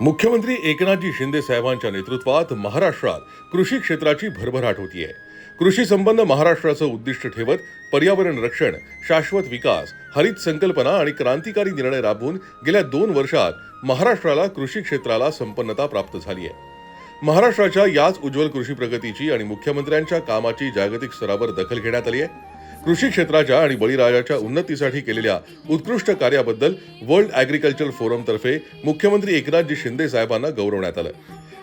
मुख्यमंत्री एकनाथजी शिंदे साहेबांच्या नेतृत्वात महाराष्ट्रात कृषी क्षेत्राची भरभराट होतीये. कृषी संबंध महाराष्ट्राचं उद्दिष्ट ठेवत पर्यावरण रक्षण शाश्वत विकास हरित संकल्पना आणि क्रांतिकारी निर्णय राबवून गेल्या दोन वर्षात महाराष्ट्राला कृषी क्षेत्राला संपन्नता प्राप्त झाली आहे महाराष्ट्राच्या याच उज्ज्वल कृषी प्रगतीची आणि मुख्यमंत्र्यांच्या कामाची जागतिक स्तरावर दखल घेण्यात आली आहे कृषी क्षेत्राच्या आणि बळीराजाच्या उन्नतीसाठी केलेल्या उत्कृष्ट कार्याबद्दल वर्ल्ड ॲग्रिकल्चर फोरमतर्फे मुख्यमंत्री एकनाथजी शिंदे साहेबांना गौरवण्यात आलं.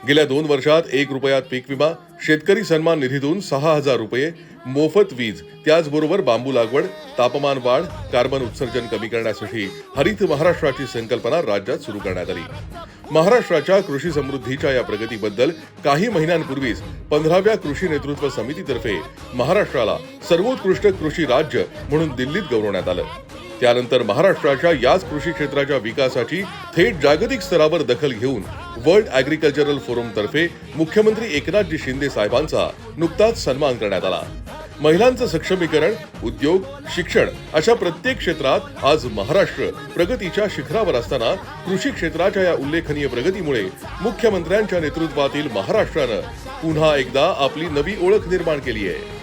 गेल्या दोन वर्षात एक रुपयात पीक विमा शेतकरी सन्मान निधीतून सहा हजार रुपये मोफत वीज त्याचबरोबर बांबू लागवड तापमान वाढ कार्बन उत्सर्जन कमी करण्यासाठी हरित महाराष्ट्राची संकल्पना राज्यात सुरू करण्यात आली. महाराष्ट्राच्या कृषी समृद्धीच्या या प्रगतीबद्दल काही महिन्यांपूर्वीच पंधराव्या कृषी नेतृत्व समितीतर्फे महाराष्ट्राला सर्वोत्कृष्ट कृषी राज्य म्हणून दिल्लीत गौरवण्यात आलं. त्यानंतर महाराष्ट्राच्या याच कृषी क्षेत्राच्या विकासाची थेट जागतिक स्तरावर दखल घेऊन वर्ल्ड ॲग्रिकल्चरल फोरमतर्फे मुख्यमंत्री एकनाथजी शिंदे साहेबांचा नुकताच सन्मान करण्यात आला. महिलांचं सक्षमीकरण उद्योग शिक्षण अशा प्रत्येक क्षेत्रात आज महाराष्ट्र प्रगतीच्या शिखरावर असताना कृषी क्षेत्राच्या या उल्लेखनीय प्रगतीमुळे मुख्यमंत्र्यांच्या नेतृत्वातील महाराष्ट्रानं पुन्हा एकदा आपली नवी ओळख निर्माण केली आहे.